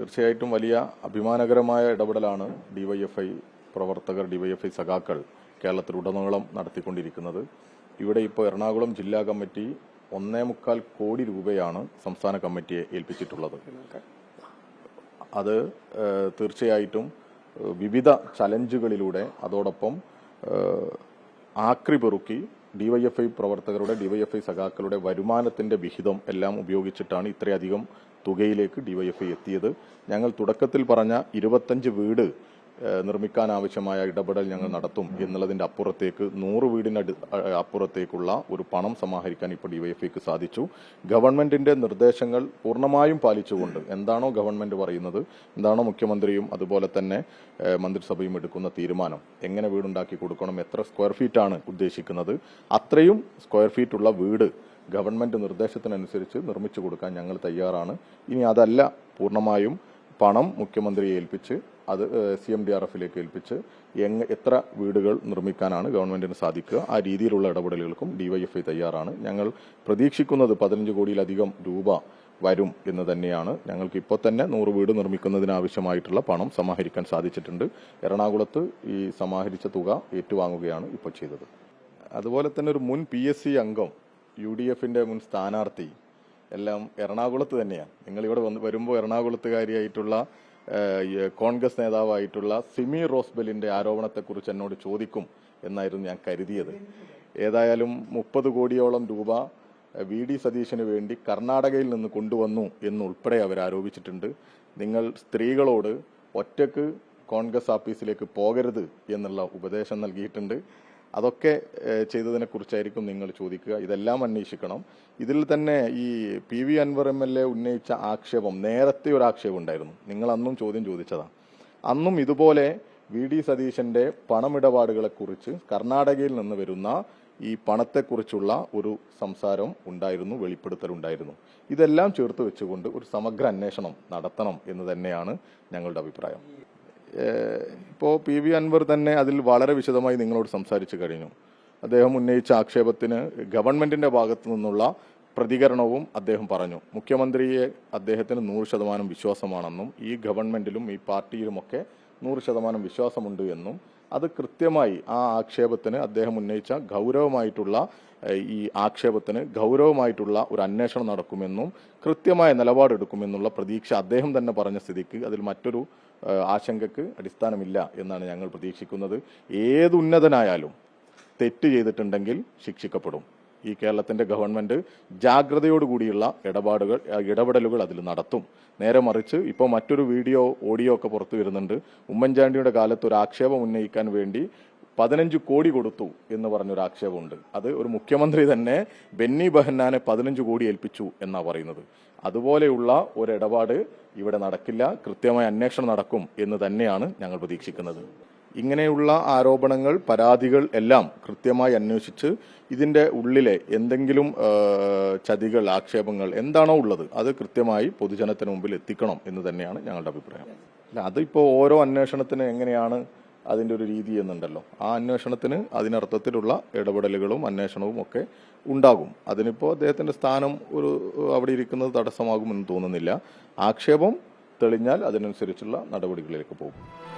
തീർച്ചയായിട്ടും വലിയ അഭിമാനകരമായ ഇടപെടലാണ് ഡിവൈഎഫ്ഐ പ്രവർത്തകർ ഡിവൈഎഫ്ഐ സഖാക്കൾ കേരളത്തിലുടനീളം നടത്തിക്കൊണ്ടിരിക്കുന്നത്. ഇവിടെ ഇപ്പോൾ എറണാകുളം ജില്ലാ കമ്മിറ്റി ഒന്നേ മുക്കാൽ കോടി രൂപയാണ് സംസ്ഥാന കമ്മിറ്റിയെ ഏൽപ്പിച്ചിട്ടുള്ളത്. അത് തീർച്ചയായിട്ടും വിവിധ ചലഞ്ചുകളിലൂടെ അതോടൊപ്പം ആക്രി പെറുക്കി ഡിവൈഎഫ്ഐ പ്രവർത്തകരുടെ ഡിവൈഎഫ്ഐ സഖാക്കളുടെ വരുമാനത്തിന്റെ വിഹിതം എല്ലാം ഉപയോഗിച്ചിട്ടാണ് ഇത്രയധികം തുകയിലേക്ക് ഡിവൈഎഫ്ഐ എത്തിയത്. ഞങ്ങൾ തുടക്കത്തിൽ പറഞ്ഞ ഇരുപത്തഞ്ച് വീട് നിർമ്മിക്കാൻ ആവശ്യമായ ഇടപെടൽ ഞങ്ങൾ നടത്തും എന്നുള്ളതിന്റെ അപ്പുറത്തേക്ക് നൂറ് വീടിന് അപ്പുറത്തേക്കുള്ള ഒരു പണം സമാഹരിക്കാൻ ഇപ്പോൾ ഡിവൈഎഫ്ഐക്ക് സാധിച്ചു. ഗവൺമെന്റിന്റെ നിർദ്ദേശങ്ങൾ പൂർണമായും പാലിച്ചുകൊണ്ട് എന്താണോ ഗവൺമെന്റ് പറയുന്നത് എന്താണോ മുഖ്യമന്ത്രിയും അതുപോലെ തന്നെ മന്ത്രിസഭയും എടുക്കുന്ന തീരുമാനം എങ്ങനെ വീടുണ്ടാക്കി കൊടുക്കണം എത്ര സ്ക്വയർ ഫീറ്റ് ആണ് ഉദ്ദേശിക്കുന്നത് അത്രയും സ്ക്വയർ ഫീറ്റ് ഉള്ള വീട് ഗവൺമെന്റ് നിർദ്ദേശത്തിനനുസരിച്ച് നിർമ്മിച്ചു കൊടുക്കാൻ ഞങ്ങൾ തയ്യാറാണ്. ഇനി അതല്ല പൂർണമായും പണം മുഖ്യമന്ത്രിയെ ഏൽപ്പിച്ച് അത് സി എം ഡി ആർ എഫിലേക്ക് ഏൽപ്പിച്ച് എങ് എത്ര വീടുകൾ നിർമ്മിക്കാനാണ് ഗവൺമെന്റിന് സാധിക്കുക ആ രീതിയിലുള്ള ഇടപെടലുകൾക്കും ഡിവൈഎഫ്ഐ തയ്യാറാണ്. ഞങ്ങൾ പ്രതീക്ഷിക്കുന്നത് പതിനഞ്ച് കോടിയിലധികം രൂപ വരും എന്ന് തന്നെയാണ്. ഞങ്ങൾക്ക് ഇപ്പോൾ തന്നെ നൂറ് വീട് നിർമ്മിക്കുന്നതിനാവശ്യമായിട്ടുള്ള പണം സമാഹരിക്കാൻ സാധിച്ചിട്ടുണ്ട്. എറണാകുളത്ത് ഈ സമാഹരിച്ച തുക ഏറ്റുവാങ്ങുകയാണ് ഇപ്പോൾ ചെയ്തത്. അതുപോലെ തന്നെ ഒരു മുൻ പി അംഗം യു മുൻ സ്ഥാനാർത്ഥി എല്ലാം എറണാകുളത്ത് തന്നെയാണ് നിങ്ങൾ ഇവിടെ വന്ന് വരുമ്പോൾ എറണാകുളത്തുകാരിയായിട്ടുള്ള കോൺഗ്രസ് നേതാവായിട്ടുള്ള സിമി റോസ്ബെലിന്റെ ആരോപണത്തെക്കുറിച്ച് എന്നോട് ചോദിക്കും എന്നായിരുന്നു ഞാൻ കരുതിയത്. ഏതായാലും മുപ്പത് കോടിയോളം രൂപ വി ഡി സതീശന് വേണ്ടി കർണാടകയിൽ നിന്ന് കൊണ്ടുവന്നു എന്നുൾപ്പെടെ അവർ ആരോപിച്ചിട്ടുണ്ട് നിങ്ങൾ സ്ത്രീകളോട് ഒറ്റയ്ക്ക് കോൺഗ്രസ് ഓഫീസിലേക്ക് പോകരുത് എന്നുള്ള ഉപദേശം നൽകിയിട്ടുണ്ട്. അതൊക്കെ ചെയ്തതിനെക്കുറിച്ചായിരിക്കും ചെയ്തതിനെ കുറിച്ചായിരിക്കും നിങ്ങൾ ചോദിക്കുക. ഇതെല്ലാം അന്വേഷിക്കണം. ഇതിൽ തന്നെ ഈ P V Anvar M L A ഉന്നയിച്ച ആക്ഷേപം നേരത്തെ ഒരു ആക്ഷേപം ഉണ്ടായിരുന്നു. നിങ്ങൾ അന്നും ചോദ്യം ചോദിച്ചതാണ് അന്നും ഇതുപോലെ വി ഡി സതീശന്റെ പണമിടപാടുകളെ കുറിച്ച് കർണാടകയിൽ നിന്ന് വരുന്ന ഈ പണത്തെക്കുറിച്ചുള്ള ഒരു സംസാരം ഉണ്ടായിരുന്നു വെളിപ്പെടുത്തലുണ്ടായിരുന്നു. ഇതെല്ലാം ചേർത്ത് വെച്ചുകൊണ്ട് ഒരു സമഗ്ര അന്വേഷണം നടത്തണം എന്ന് തന്നെയാണ് ഞങ്ങളുടെ അഭിപ്രായം. ഏഹ് ഇപ്പോ പി വി അൻവർ തന്നെ അതിൽ വളരെ വിശദമായി നിങ്ങളോട് സംസാരിച്ചു കഴിഞ്ഞു. അദ്ദേഹം ഉന്നയിച്ച ആക്ഷേപത്തിന് ഗവൺമെന്റിന്റെ ഭാഗത്തു നിന്നുള്ള പ്രതികരണവും അദ്ദേഹം പറഞ്ഞു. മുഖ്യമന്ത്രിയെ അദ്ദേഹത്തിന് നൂറ് ശതമാനം വിശ്വാസമാണെന്നും ഈ ഗവൺമെന്റിലും ഈ പാർട്ടിയിലുമൊക്കെ നൂറ് ശതമാനം വിശ്വാസമുണ്ട് എന്നും അത് കൃത്യമായി ആ ആക്ഷേപത്തിന് അദ്ദേഹം ഉന്നയിച്ച ഗൗരവമായിട്ടുള്ള ഈ ആക്ഷേപത്തിന് ഗൗരവമായിട്ടുള്ള ഒരു അന്വേഷണം നടക്കുമെന്നും കൃത്യമായ നിലപാടെടുക്കുമെന്നുള്ള പ്രതീക്ഷ അദ്ദേഹം തന്നെ പറഞ്ഞ സ്ഥിതിക്ക് അതിൽ മറ്റൊരു ആശങ്കക്ക് അടിസ്ഥാനമില്ല എന്നാണ് ഞങ്ങൾ പ്രതീക്ഷിക്കുന്നത്. ഏത് ഉന്നതനായാലും തെറ്റ് ചെയ്തിട്ടുണ്ടെങ്കിൽ ശിക്ഷിക്കപ്പെടും. ഈ കേരളത്തിന്റെ ഗവൺമെന്റ് ജാഗ്രതയോടുകൂടിയുള്ള ഇടപാടുകൾ ഇടപെടലുകൾ അതിൽ നടത്തും. നേരെ മറിച്ച് ഇപ്പോൾ മറ്റൊരു വീഡിയോ ഓഡിയോ ഒക്കെ പുറത്തു വരുന്നുണ്ട്. ഉമ്മൻചാണ്ടിയുടെ കാലത്ത് ഒരു ആക്ഷേപം ഉന്നയിക്കാൻ വേണ്ടി പതിനഞ്ച് കോടി കൊടുത്തു എന്ന് പറഞ്ഞൊരു ആക്ഷേപമുണ്ട്. അത് ഒരു മുഖ്യമന്ത്രി തന്നെ ബെന്നി ബഹന്നാനെ പതിനഞ്ച് കോടി ഏൽപ്പിച്ചു എന്നാണ് പറയുന്നത്. അതുപോലെയുള്ള ഒരു ഇടപാട് ഇവിടെ നടക്കില്ല. കൃത്യമായ അന്വേഷണം നടക്കും എന്ന് തന്നെയാണ് ഞങ്ങൾ പ്രതീക്ഷിക്കുന്നത്. ഇങ്ങനെയുള്ള ആരോപണങ്ങൾ പരാതികൾ എല്ലാം കൃത്യമായി അന്വേഷിച്ച് ഇതിന്റെ ഉള്ളിലെ എന്തെങ്കിലും ചതികൾ ആക്ഷേപങ്ങൾ എന്താണോ ഉള്ളത് അത് കൃത്യമായി പൊതുജനത്തിന് മുമ്പിൽ എത്തിക്കണം എന്ന് തന്നെയാണ് ഞങ്ങളുടെ അഭിപ്രായം. അല്ല അതിപ്പോ ഓരോ അന്വേഷണത്തിന് എങ്ങനെയാണ് അതിന്റെ ഒരു രീതി എന്നുണ്ടല്ലോ. ആ അന്വേഷണത്തിന് അതിനർത്ഥത്തിലുള്ള ഇടപെടലുകളും അന്വേഷണവും ഒക്കെ ഉണ്ടാകും. അതിനിപ്പോൾ അദ്ദേഹത്തിന്റെ സ്ഥാനം ഒരു അവിടെ ഇരിക്കുന്നത് തടസ്സമാകുമെന്ന് തോന്നുന്നില്ല. ആക്ഷേപം തെളിഞ്ഞാൽ അതിനനുസരിച്ചുള്ള നടപടികളിലേക്ക് പോകും.